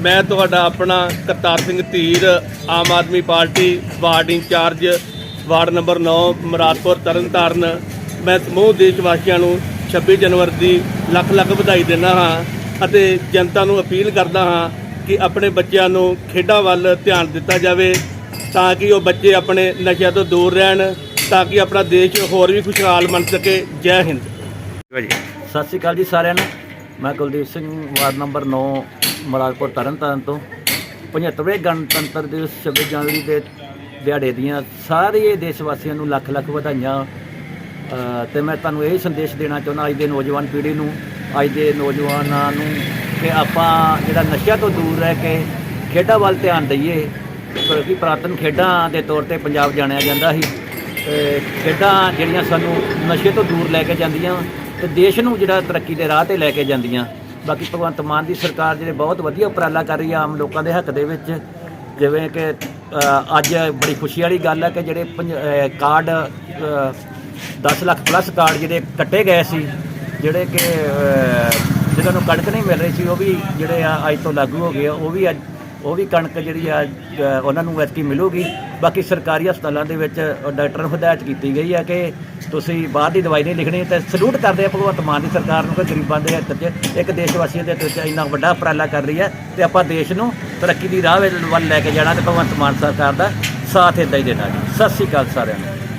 ਮੈਂ ਤੁਹਾਡਾ ਆਪਣਾ Kartar Singh Dhir, Aam Aadmi party ward incharge, ward number 9 Muradpur, Tarn Taran. ਮੈਂ ਸਮੂਹ ਦੇਸ਼ ਵਾਸੀਆਂ ਨੂੰ 26 ਜਨਵਰੀ ਦੀ ਲੱਖ ਲੱਖ ਵਧਾਈ ਦਿੰਦਾ ਹਾਂ ਅਤੇ ਜਨਤਾ ਨੂੰ ਅਪੀਲ ਕਰਦਾ ਹਾਂ ਕਿ ਆਪਣੇ ਬੱਚਿਆਂ ਨੂੰ ਖੇਡਾਂ ਵੱਲ ਧਿਆਨ ਦਿੱਤਾ ਜਾਵੇ ਤਾਂ ਕਿ ਉਹ ਬੱਚੇ ਆਪਣੇ ਨਸ਼ਿਆਂ ਤੋਂ ਦੂਰ ਰਹਿਣ, ਤਾਂ ਕਿ ਆਪਣਾ ਦੇਸ਼ ਹੋਰ ਵੀ ਖੁਸ਼ਹਾਲ ਬਣ ਸਕੇ। ਜੈ ਹਿੰਦ। ਸਤਿ ਸ਼੍ਰੀ ਅਕਾਲ ਜੀ ਸਾਰਿਆਂ ਨੂੰ। ਮੈਂ ਕੁਲਦੀਪ ਸਿੰਘ, ਵਾਰਡ ਨੰਬਰ 9 ਮਲਾਰਪੁਰ ਤਰਨਤਾਰਨ ਤੋਂ 75ਵੇਂ ਗਣਤੰਤਰ ਦਿਵਸ 26 ਜਨਵਰੀ ਦੇ ਦਿਹਾੜੇ ਦੀਆਂ ਸਾਰੇ ਦੇਸ਼ ਵਾਸੀਆਂ ਨੂੰ ਲੱਖ ਲੱਖ ਵਧਾਈਆਂ। ਅ, ਤੇ ਮੈਂ ਤੁਹਾਨੂੰ ਇਹ ਸੰਦੇਸ਼ ਦੇਣਾ ਚਾਹੁੰਦਾ ਅੱਜ ਦੇ ਨੌਜਵਾਨ ਪੀੜ੍ਹੀ ਨੂੰ ਅੱਜ ਦੇ ਨੌਜਵਾਨਾਂ ਨੂੰ ਕਿ ਆਪਾਂ ਜਿਹੜਾ ਨਸ਼ਿਆਂ ਤੋਂ ਦੂਰ ਰਹਿ ਕੇ ਖੇਡਾਂ ਵੱਲ ਧਿਆਨ ਦਈਏ ਕਿਉਂਕਿ ਪੁਰਾਤਨ ਖੇਡਾਂ ਦੇ ਤੌਰ ਤੇ ਪੰਜਾਬ ਜਾਣਿਆ ਜਾਂਦਾ ਸੀ। ਤੇ ਖੇਡਾਂ ਜਿਹੜੀਆਂ ਸਾਨੂੰ ਨਸ਼ੇ ਤੋਂ ਦੂਰ ਲੈ ਕੇ ਜਾਂਦੀਆਂ ਤੇ ਦੇਸ਼ ਨੂੰ ਜਿਹੜਾ ਤਰੱਕੀ ਦੇ ਰਾਹ ਤੇ ਲੈ ਕੇ ਜਾਂਦੀਆਂ। ਬਾਕੀ ਭਗਵੰਤ ਮਾਨ ਦੀ ਸਰਕਾਰ ਜਿਹੜੇ ਬਹੁਤ ਵਧੀਆ ਉਪਰਾਲਾ ਕਰ ਰਹੀ ਆ ਆਮ ਲੋਕਾਂ ਦੇ ਹੱਕ ਦੇ ਵਿੱਚ। ਜਿਵੇਂ ਕਿ ਅੱਜ ਬੜੀ ਖੁਸ਼ੀ ਵਾਲੀ ਗੱਲ ਹੈ ਕਿ ਜਿਹੜੇ ਪੰਜ- ਕਾਰਡ ਅ, 10 ਲੱਖ ਪਲੱਸ ਕਾਰਡ ਜਿਹੜੇ ਕੱਟੇ ਗਏ ਸੀ ਜਿਹੜੇ ਕਿ ਜਿਹਨਾਂ ਨੂੰ ਕਣਕ ਨਹੀਂ ਮਿਲ ਰਹੀ ਸੀ ਉਹ ਵੀ ਜਿਹੜੇ ਆ ਅੱਜ ਤੋਂ ਲਾਗੂ ਹੋ ਗਏ ਆ ਉਹ ਵੀ ਅੱਜ ਉਹ ਵੀ ਕਣਕ ਜਿਹੜੀ ਆ ਉਹਨਾਂ ਨੂੰ ਐਤਕੀ ਮਿਲੂਗੀ। ਬਾਕੀ ਸਰਕਾਰੀ ਹਸਪਤਾਲਾਂ ਦੇ ਵਿੱਚ ਡਾਕਟਰ ਨੂੰ ਹਦਾਇਤ ਕੀਤੀ ਗਈ ਹੈ ਕਿ ਤੁਸੀਂ ਬਾਹਰ ਦੀ ਦਵਾਈ ਨਹੀਂ ਲਿਖਣੀ ਤੇ ਸਲੂਟ ਕਰਦੇ ਆ ਭਗਵੰਤ ਮਾਨ ਦੀ ਸਰਕਾਰ ਨੂੰ ਕਿ ਗਰੀਬਾਂ ਦੇ ਹਿੱਤ 'ਚ ਇੱਕ ਦੇਸ਼ ਵਾਸੀਆਂ ਦੇ ਹਿੱਤ 'ਚ ਇੰਨਾ ਵੱਡਾ ਉਪਰਾਲਾ ਕਰ ਰਹੀ ਹੈ ਤੇ ਆਪਾਂ ਦੇਸ਼ ਨੂੰ ਤਰੱਕੀ ਦੀ ਰਾਹ ਵੱਲ ਲੈ ਕੇ ਜਾਣਾ ਤੇ ਭਗਵੰਤ ਮਾਨ ਸਰਕਾਰ ਦਾ ਸਾਥ ਇੱਦਾਂ ਹੀ ਦੇਣਾ ਜੀ। ਸਤਿ ਸ਼੍ਰੀ ਅਕਾਲ ਸਾਰਿਆਂ ਨੂੰ।